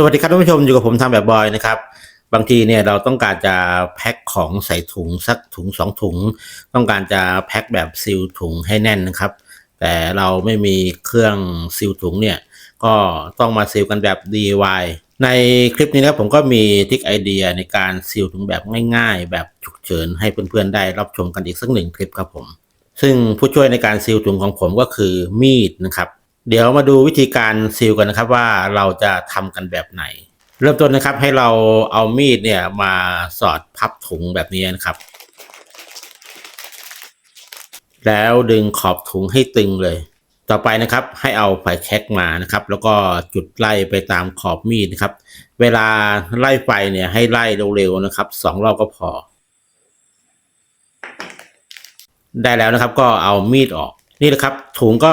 สวัสดีครับท่านผู้ชมอยู่กับผมทำแบบบอยนะครับ บางทีเนี่ยเราต้องการจะแพ็คของใส่ถุงสักถุงสองถุง ต้องการจะแพ็คแบบซีลถุงให้แน่นนะครับ แต่เราไม่มีเครื่องซีลถุงเนี่ยก็ต้องมาซีลกันแบบ DIY ในคลิปนี้นะครับผมก็มีทิกไอเดียในการซีลถุงแบบง่าย ๆ แบบฉุกเฉินให้เพื่อนๆได้รับชมกันอีกสักหนึ่งคลิปครับผม ซึ่งผู้ช่วยในการซีลถุงของผมก็คือมีดนะครับ เดี๋ยวมาดูวิธีการซีลกันนะครับว่าเราจะทำกันแบบไหน เริ่มต้นนะครับให้เราเอามีดเนี่ยมาสอดพับถุงแบบนี้นะครับ แล้วดึงขอบถุงให้ตึงเลย ต่อไปนะครับให้เอาไฟแช็กมานะครับ แล้วก็จุดไล่ไปตามขอบมีดนะครับ เวลาไล่ไฟเนี่ยให้ไล่เร็วๆนะครับสองรอบก็พอ ได้แล้วนะครับก็เอามีดออก นี่นะครับถุงก็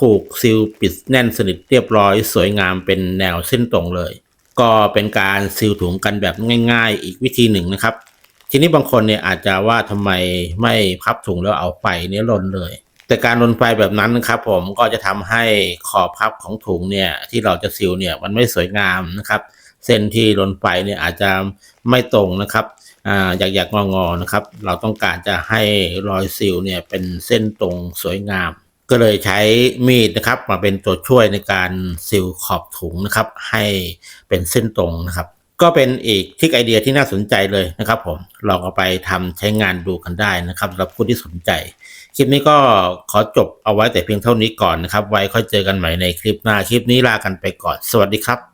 ถูกซีลปิดแน่นสนิทเรียบร้อยสวยงามเป็นแนวเส้นตรงเลย ก็เป็นการซีลถุงกันแบบง่าย ๆ อีกวิธีหนึ่งนะครับ ทีนี้บางคนเนี่ยอาจจะว่าทำไมไม่พับถุงแล้วเอาไฟเนี่ยลนเลย แต่การลนไฟแบบนั้นนะครับ ผมก็จะทำให้ขอบพับของถุงเนี่ยที่เราจะซีลเนี่ยมันไม่สวยงามนะครับ เส้นที่ลนไฟเนี่ยอาจจะไม่ตรงนะครับอ่าอยากอยากงองอๆนะครับ เราต้องการจะให้รอยซิลเนี่ยเป็นเส้นตรงสวยงาม ก็เลยใช้มีดนะครับ มาเป็นตัวช่วยในการซิลขอบถุงนะครับ ให้เป็นเส้นตรงนะครับ ก็เป็นอีกทิกไอเดียที่น่าสนใจเลยนะครับ ผมลองเอาไปทำใช้งานดูกันได้นะครับสำหรับผู้ที่สนใจ คลิปนี้ก็ขอจบเอาไว้แต่เพียงเท่านี้ก่อนนะครับ ไว้ค่อยเจอกันใหม่ในคลิปหน้าคลิปนี้ลากันไปก่อน สวัสดีครับ